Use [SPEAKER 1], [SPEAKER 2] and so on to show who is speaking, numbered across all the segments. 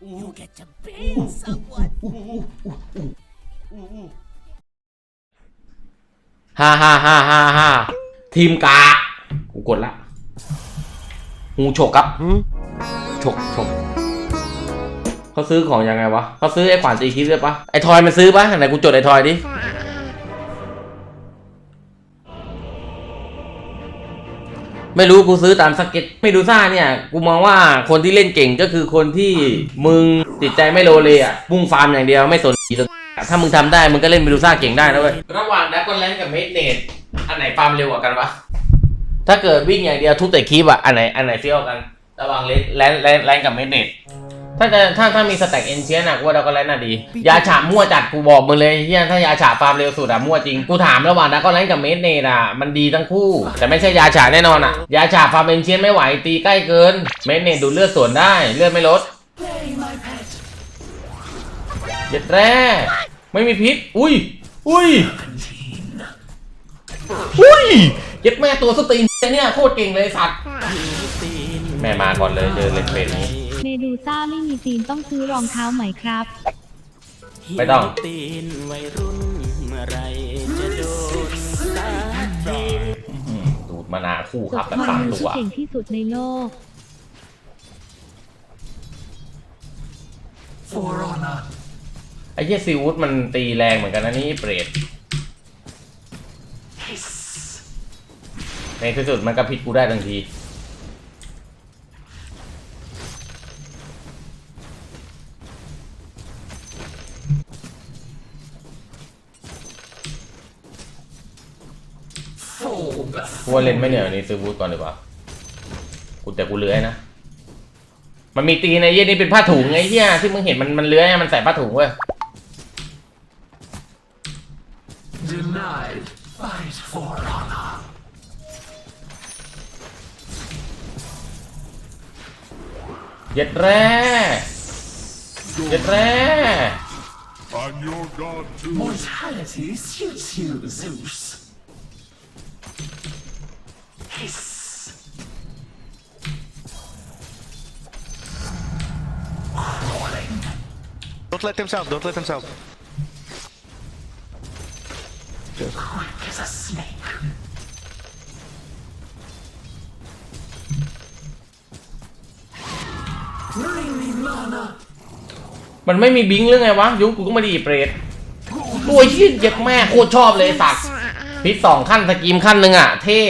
[SPEAKER 1] You get to bathe someone.
[SPEAKER 2] ฮ่าฮ่าฮ่าฮ่าฮ่าทีมกากูกดละงูฉกครับฉกฉกเขาซื้อของยังไงวะเขาซื้อไอ้ขวานตีคิดด้วยปะไอ้ทอยมันซื้อปะไหนกูจดไอ้ทอยดิ ไม่รู้กูซื้อตามสเก็ตไม่ดูซ่าเนี่ย กูมองว่าคนที่เล่นเก่งก็คือคนที่มึงจิตใจไม่โลเลอะมุ่งฟาร์มอย่างเดียวไม่สนอีสนถ้ามึงทำได้มึงก็เล่นเมดูซ่าเก่งได้นะเว้ยระหว่างดักกอนแลนกับเมดเนตอันไหนฟาร์มเร็วกว่ากันวะถ้าเกิดวิ่งอย่างเดียวทุกแต่คลิปอะอันไหนอันไหนเฟี้ยวกัน ระหว่างเลนแลนแลนแลนกับเมดเนต ถ้าจะถ้าถ้ามีสแต็กเอนเชียนอะกูว่าดักกอนแลนน่ะดี ยาฉาบมั่วจัดกูบอกมึงเลยเฮียถ้ายาฉาบฟาร์มเร็วสุดอะมั่วจริง กูถามระหว่างดักกอนแลนกับเมดเนตอะมันดีทั้งคู่ แต่ไม่ใช่ยาฉาบแน่นอนอะยาฉาบฟาร์มเอนเชียนไม่ไหวตีใกล้เกิน เมดเนตดูดเลือดสวนได้เลือดไม่ลด
[SPEAKER 1] Play my pet.
[SPEAKER 2] เย็ดแร่ไม่มีพิษ อุ้ย อุ้ย อุ้ย เย็ดแม่ตัวสตรีนเนี่ยโคตรเก่งเลยสัตว์ แม่มาก่อนเลยเจอเลนเฟนนี้
[SPEAKER 3] เมดูซ่าไม่มีตีนต้องซื้อรองเท้าใหม่ครับ
[SPEAKER 2] ไม่ต้อง
[SPEAKER 4] ตีนวัยรุ่นเมื่อไรจะโดนสักที
[SPEAKER 2] ดูดมานาคู่
[SPEAKER 3] จ
[SPEAKER 2] ครับ
[SPEAKER 3] บ
[SPEAKER 2] แบบ
[SPEAKER 3] มา
[SPEAKER 2] สาม
[SPEAKER 3] มือ
[SPEAKER 2] ตั
[SPEAKER 3] ที่
[SPEAKER 2] ว
[SPEAKER 3] เก่งที่สุดในโลก
[SPEAKER 1] For honor.
[SPEAKER 2] ไอ้เหี้ยซีวูดมันตีแรงเหมือนกันนะนี่เปรต
[SPEAKER 1] Hiss.
[SPEAKER 2] ในที่สุดมันก็พิษกูได้ทันที ว่าเล่นไม่เหนื่อยนี่ซื้อวูดก่อนดีกว่า กูแต่กูเลื้อยนะ มันมีตีในเหี้ยนี่เป็นผ้าถุงไอ้เหี้ยที่มึงเห็นมันมันเลื้อยอะมันใส่ผ้าถุงเว้ย
[SPEAKER 1] Denied. Fight for honor.
[SPEAKER 2] เย็ดแร่เย็ดแร่
[SPEAKER 5] I'm your god too.
[SPEAKER 1] Mortality suits you, Zeus.
[SPEAKER 6] Don't let him south, don't let him south.
[SPEAKER 1] Quick as a snake.
[SPEAKER 2] มันไม่มีบิงค์หรือไงวะ ยุคกูก็ไม่ไดีเปรตตัวเหี้ยเย็ดแม่โคตรชอบเลยสัตว์พิษสองขั้นสกีมขั้นหนึ่งอะ เท่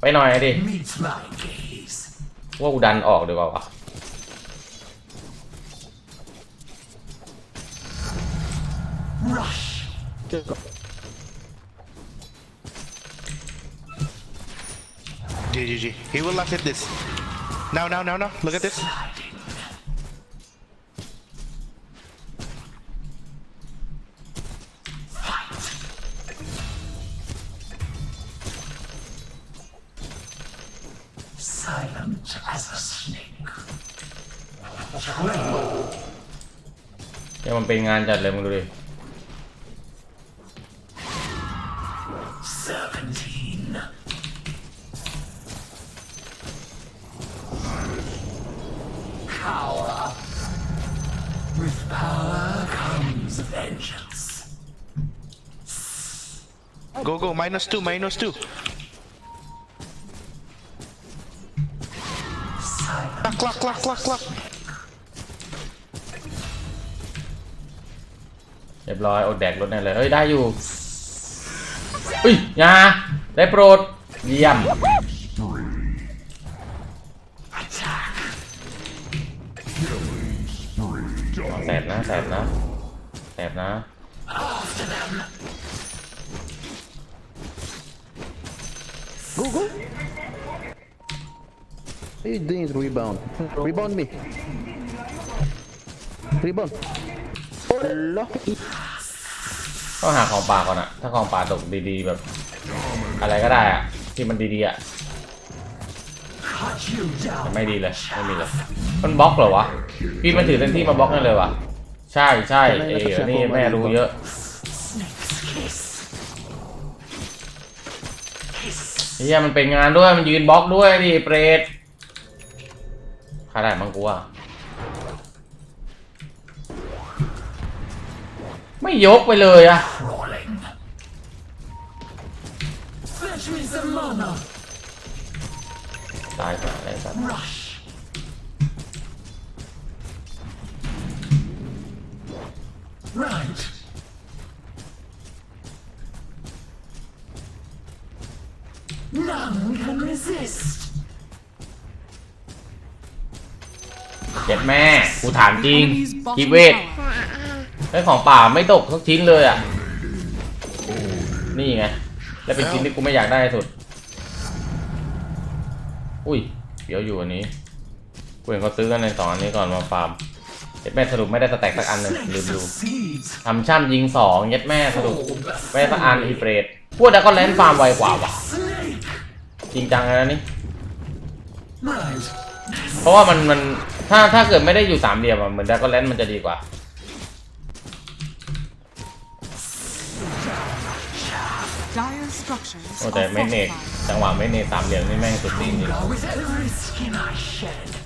[SPEAKER 2] ไปหน่อยดิ
[SPEAKER 1] Meet my gaze.
[SPEAKER 2] ว่ากูดันออกดีกว่าวะ
[SPEAKER 1] Rush.
[SPEAKER 6] GGG. He will not hit this. Now, now, now, now. Look at this.
[SPEAKER 1] Sliding. Fight. Silent as a snake.
[SPEAKER 2] เนี่ยมันเป็นงานจัดเลยมึงดูดิ
[SPEAKER 6] Minus two, minus two. Clock, clock, clock, clock, clock.
[SPEAKER 2] เรียบร้อยอดแดกรถแน่เลย เฮ้ย ได้อยู่อุ้ยยาได้โปรด เยี่ยม แสบนะแสบนะแสบนะ
[SPEAKER 7] you doing rebound? Rebound me. Rebound. Allah.
[SPEAKER 2] ต้องหาของป่าก่อนอะถ้าของป่าตกดีๆแบบ อะไรก็ได้อะที่มันดีๆอะไม่ดีเลยไม่มีเลยมันบล็อกเหรอวะพี่มันถือเต็มที่มาบล็อกนั่นเลยวะใช่ใช่เอ๋นี่แม่รู้เยอะเฮียมันเป็นงานด้วยมันยืนบล็อกด้วยดิเปรต ฆ่าได้มั้งกูอะไม่ยกไปเลยอะตายก่อนอะรสักน
[SPEAKER 1] o n e can resist.
[SPEAKER 2] เจ็ดแม่กูถามจริงกีเวทได้ของป่าไม่ตกสักชิ้นเลยอะ นี่ไง แล้วเป็นชิ้นที่กูไม่อยากได้สุด อุ้ยเดี๋ยวอยู่อันนี้ กูเห็นเขาซื้อกันในสองอันนี้ก่อนมาฟาร์มเย็ดแม่สรุปไม่ได้สแต็กสักอันเลยลืมดู
[SPEAKER 1] Succeeds.
[SPEAKER 2] ทำช่ำยิงสองเย็ดแม่สรุปไม่ได้สักอันอีเฟรดพวกดักก็แลนฟาร์มไวกว่าว่ะ
[SPEAKER 1] Snake.
[SPEAKER 2] จริงจังนะนี่
[SPEAKER 1] Right.
[SPEAKER 2] เพราะว่ามันมัน ถ้าถ้าเกิดไม่ได้อยู่สามเหลี่ยมอะเหมือนดักก็แลนมันจะดีกว่า
[SPEAKER 8] Dire structures
[SPEAKER 2] โอ้แต่
[SPEAKER 8] are
[SPEAKER 2] ไม่เนต
[SPEAKER 8] fortified.
[SPEAKER 2] จังหวะไม่เนตสามเหลี่ยมนี่แม่งสุดจริงจริง
[SPEAKER 1] with every skin I shed.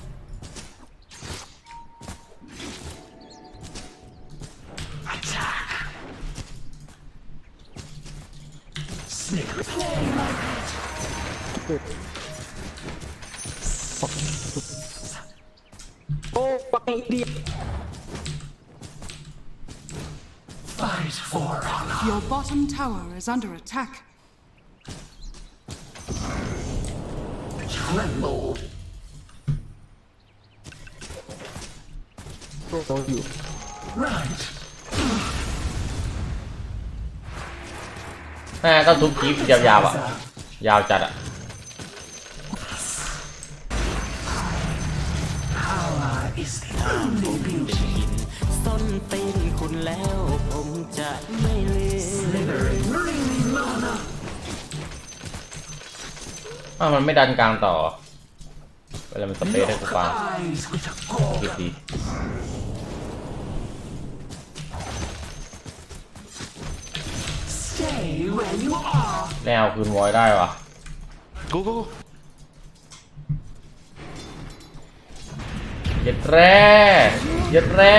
[SPEAKER 8] tower is under attack.
[SPEAKER 1] Tremble.
[SPEAKER 7] On you.
[SPEAKER 1] Right.
[SPEAKER 2] แม่ก็ทุบคลิปยาวๆอ่ะ ยาวจัดอ่ะ อ้าวมันไม่ดันกลางต่อเวลามันสเปรย์ให้กูฟัง
[SPEAKER 1] Eyes with a
[SPEAKER 2] ดี
[SPEAKER 1] gold.
[SPEAKER 2] ดี
[SPEAKER 1] Stay where you are.
[SPEAKER 2] แนวคืนวอยได้วะ
[SPEAKER 6] Go, go, go.
[SPEAKER 2] เย็ดแร่เย็ดแร่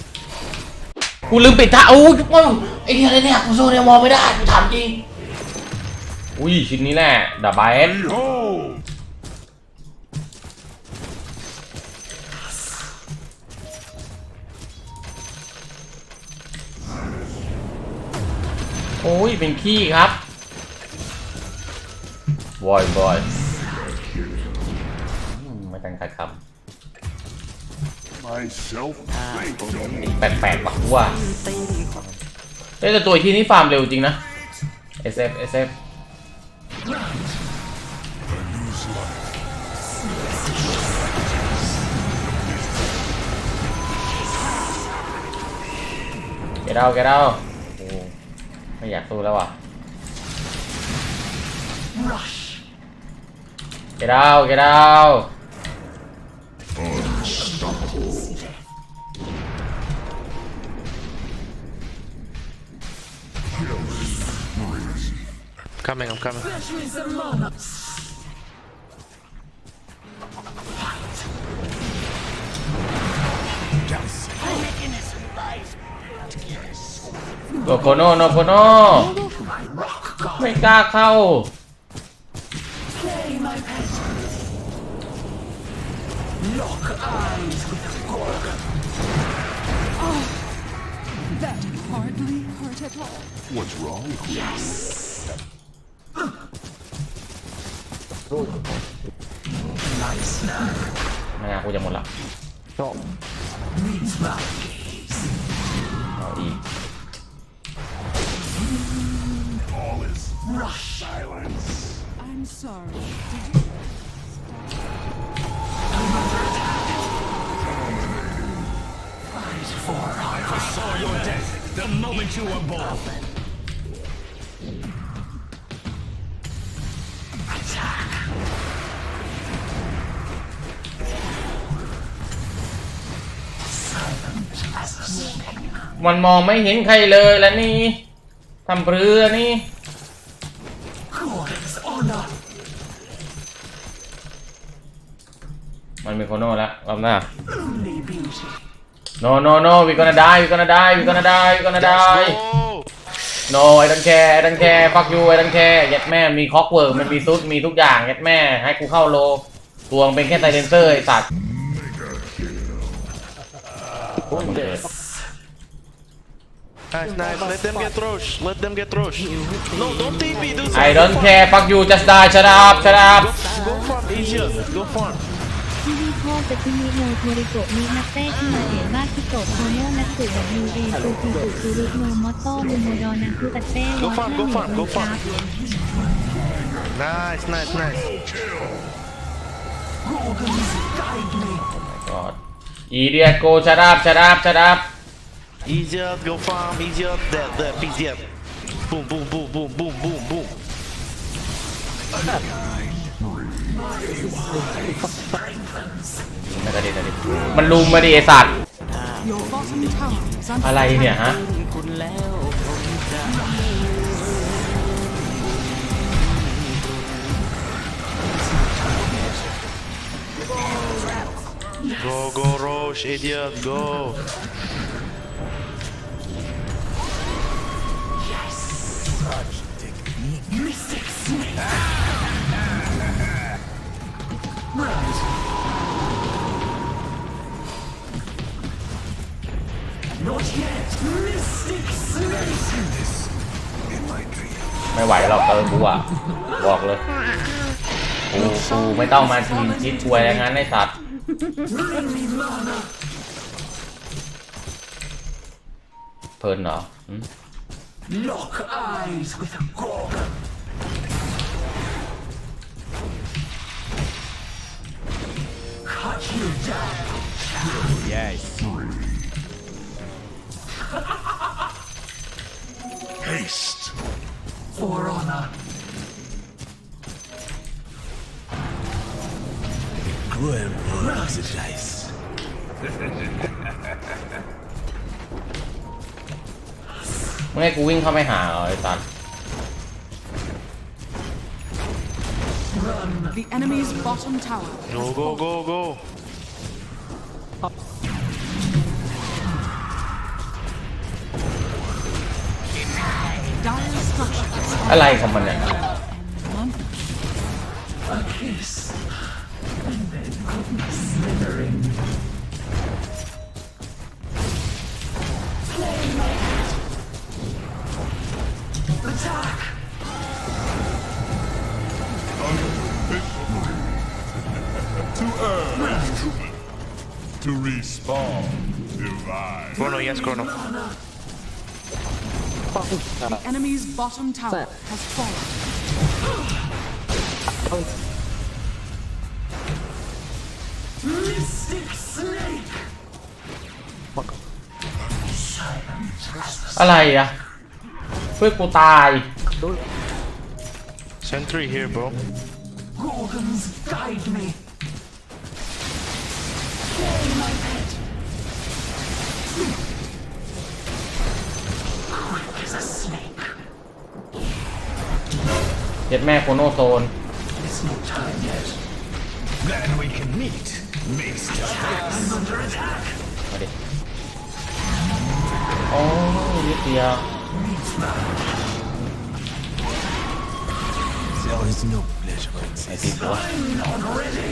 [SPEAKER 2] กูลืมปิดท่าโอ้ยโอ้ยไอ้เหี้ยอะไรเนี่ยกูโซเนี่ยมองไม่ได้กูถามจริงอุ้ยชิ้นนี้แน่ดับเบิล
[SPEAKER 5] Behold!
[SPEAKER 2] โอ้ยเป็นขี้ครับบอยบอยอืมไม่ตั้งใจค
[SPEAKER 5] Myself ำ
[SPEAKER 2] แปลกๆปะกูว่า
[SPEAKER 4] ตีนขว
[SPEAKER 2] เอ้ยแต่ตัวที่นี่ฟาร์มเร็วจริงนะ SF SF เกดเอาเกดเอาโอ้ไม่อยากสู้แล้วว่ะ
[SPEAKER 1] Rush.
[SPEAKER 2] เกดเอาเกดเอา
[SPEAKER 6] Coming, I'm coming.
[SPEAKER 1] Fetch me some mana.
[SPEAKER 2] โนโคโนโนโคโน
[SPEAKER 1] My rock god.
[SPEAKER 2] ไม่กล้าเข้า
[SPEAKER 1] Play my pet. Lock eyes with a gorgon.
[SPEAKER 8] That hardly hurt at all.
[SPEAKER 5] What's wrong?
[SPEAKER 1] Yes.
[SPEAKER 2] ไม่งั้นกูจะหมดละ
[SPEAKER 1] จบ
[SPEAKER 2] เอาอีก
[SPEAKER 1] I'm
[SPEAKER 5] I
[SPEAKER 8] foresaw your death the
[SPEAKER 1] moment you were born.
[SPEAKER 2] มันมองไม่เห็นใครเลยแล้วนี่ทำเปรือนี่
[SPEAKER 1] Gordon's honor.
[SPEAKER 2] มันมีโคโน่แล้วรอบหน้า
[SPEAKER 1] Only beauty.
[SPEAKER 2] no no no we gonna die we gonna die we gonna die we gonna die
[SPEAKER 6] Let's go.
[SPEAKER 2] no I don't care I don't care fuck you I don't care ยัดแม่มีคอกเวิร์กมันมีซุดมีทุกอย่างยัดแม่ให้กูเข้าโลตัวมันเป็นแค่ไซเลนเซอร์ไอ้สัตว์
[SPEAKER 6] Nice, nice. Let them get Roche. Let them get Roche. No, don't TP, do
[SPEAKER 2] I don't care fuck you just die shut up shut up
[SPEAKER 6] Go farm, easier. Go farm.
[SPEAKER 3] ที่นี่โคจะที่มิโนโทริโกะมินักเต้ที่มาเอะบ้าคิโกะโคโนนักสุดับยูเอซูคิสุซูรุโนมอตโต้มูโมดอนักคุตัดเต้
[SPEAKER 6] Go
[SPEAKER 3] วอ
[SPEAKER 6] farm,
[SPEAKER 3] เตอ
[SPEAKER 6] go
[SPEAKER 3] ร์
[SPEAKER 6] farm, go
[SPEAKER 3] ครั
[SPEAKER 6] farm.
[SPEAKER 3] บ
[SPEAKER 6] Nice, nice, nice.
[SPEAKER 1] Gorgons, guide me.
[SPEAKER 2] God idiot go shut up shut up shut up
[SPEAKER 6] Easier, go farm, easier. There, there, easier. Boom, boom, boom, boom, boom, boom, boom.
[SPEAKER 2] ไม่ได้ดิไม่ได้ดิมันลุมมาดิไอสัตว์
[SPEAKER 8] Your bottom tower is under
[SPEAKER 2] อะไรเนี่ยฮะ
[SPEAKER 4] คุณแล้วผมจะ
[SPEAKER 6] Go, go, Roche, idiot, go.
[SPEAKER 1] Mystic snake. Right. Not yet. Mystic snake. This in my dream.
[SPEAKER 2] ไม่ไหวหรอกเออกูอะบอกเลยกูกูไม่ต้องมาทีมชิดชวยแล้วงั้นไอ้สัตว์
[SPEAKER 1] Bring me mana.
[SPEAKER 2] เพลินเหรอ
[SPEAKER 1] Lock eyes with a Gorgon. Cut you down. Yes.
[SPEAKER 5] Haste.
[SPEAKER 1] For honor.
[SPEAKER 5] Cruel rolls
[SPEAKER 2] มึงให้กูวิ่งเข้าไปหาเหรอไอสัตว์
[SPEAKER 8] The enemy's bottom tower.
[SPEAKER 6] Go, go, go, go.
[SPEAKER 8] Dire structures.
[SPEAKER 2] อะไรของมันเนี่ย
[SPEAKER 1] A kiss. And then goodness slithering.
[SPEAKER 5] To earth. To respawn. Divine.
[SPEAKER 6] Chrono, yes, Chrono.
[SPEAKER 8] The enemy's bottom tower has fallen.
[SPEAKER 1] Mystic snake.
[SPEAKER 2] อะไรอ่ะ ช่วยกูตาย
[SPEAKER 6] Sentry here, bro.
[SPEAKER 1] Gorgons, guide me. Flame my pet. Quick as a snake.
[SPEAKER 2] เจ็ดแม่โคโนโซน
[SPEAKER 1] It's not time yet.
[SPEAKER 5] Then we can meet. Maester.
[SPEAKER 1] I'm under attack.
[SPEAKER 2] มาดิ โอ้ยนิดเดียว
[SPEAKER 1] Meet my
[SPEAKER 5] There is no pleasure in
[SPEAKER 2] ไอ้ที่ตัว
[SPEAKER 1] I'm not ready.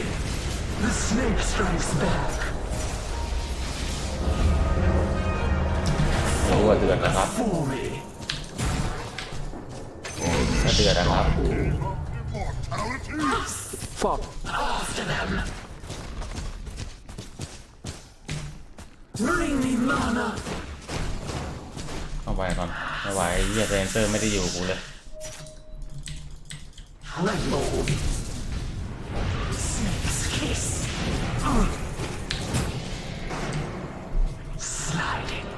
[SPEAKER 1] The snake strikes back.
[SPEAKER 2] ไม่รู้ว่าเดือดนะครับ
[SPEAKER 1] Fury.
[SPEAKER 2] ถ้าเดือดนะครับ
[SPEAKER 1] After them. Bring me mana.
[SPEAKER 2] เข้าไปก่อนไม่ไหวเฮียเรนเซอร์ไม่ได้อยู่กับกูเลย
[SPEAKER 1] Tremble. Snake's kiss. Sliding.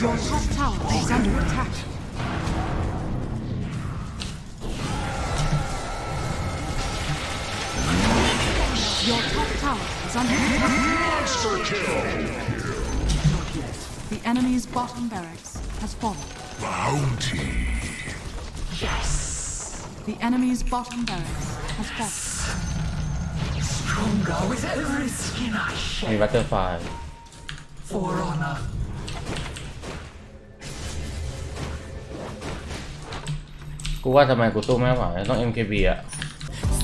[SPEAKER 8] Your top tower is under attack. Your top tower is under attack.
[SPEAKER 5] Monster kill.
[SPEAKER 8] The enemy's bottom barracks has fallen.
[SPEAKER 5] Bounty.
[SPEAKER 8] The enemy's bottom barracks has fallen.
[SPEAKER 1] Stronger with every skin I
[SPEAKER 2] มี
[SPEAKER 1] shed
[SPEAKER 2] บัตเตอร์ไฟ
[SPEAKER 1] for honor.
[SPEAKER 2] กูว่าทำไมกูสู้ไม่ไหวต้อง MKB อะ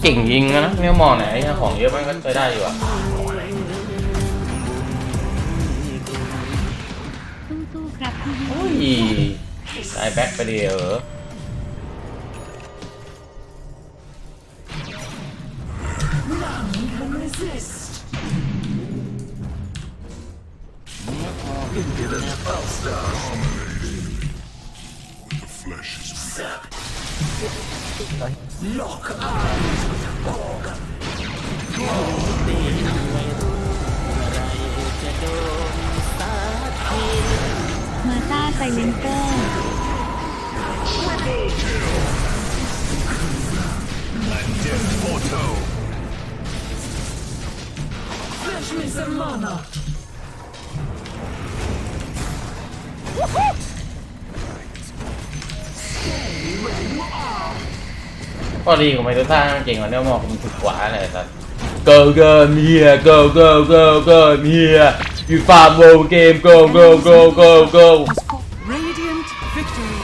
[SPEAKER 2] เก่งยิงนะเนี่ยมองไหนไอ้ของเยอะมันก็ไปได้อยู่อะ อุ้ยได้แบ็คไปเดียวเหรอ
[SPEAKER 1] None can
[SPEAKER 3] ต้าไซเลนเตอร์
[SPEAKER 5] death auto.
[SPEAKER 1] Fetch me some mana.
[SPEAKER 2] พอดีของไมโดต้ามันเก่งกว่าเนี่ยมองมันถูกกว่าอะไรสัส go go here go go go go here you farm world game go go go go go
[SPEAKER 8] Has fought. Radiant victory.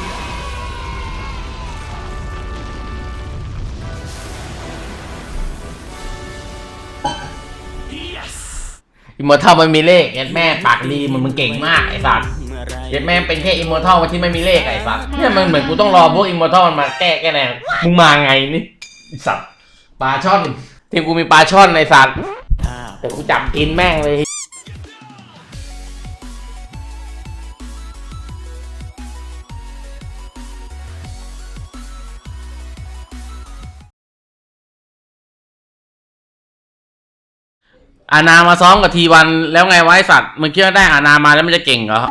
[SPEAKER 2] อิมมอร์ทัลมันมีเลขเย็ดแม่ปากดีมันมึงเก่งมากไอ้สัส
[SPEAKER 4] เมื่อไร
[SPEAKER 2] เย็ดแม่เป็นแค่อิมมอร์ทัลที่ไม่มีเลขไอ้สัสเนี่ยมันเหมือนกูต้องรอพวกอิมมอร์ทัลมันมาแก้แก้แนวมึงมาไงนี่ไอ้สัสปลาช่อนทีมกูมีปลาช่อนไอ้สัส
[SPEAKER 4] ถ้า
[SPEAKER 2] แต่กูจับกินแม่งเลย อานามาซ้อมกับทีวันแล้วไงวะไอ้สัตว์มึงคิดว่าได้อานามาแล้วมันจะเก่งเหรอ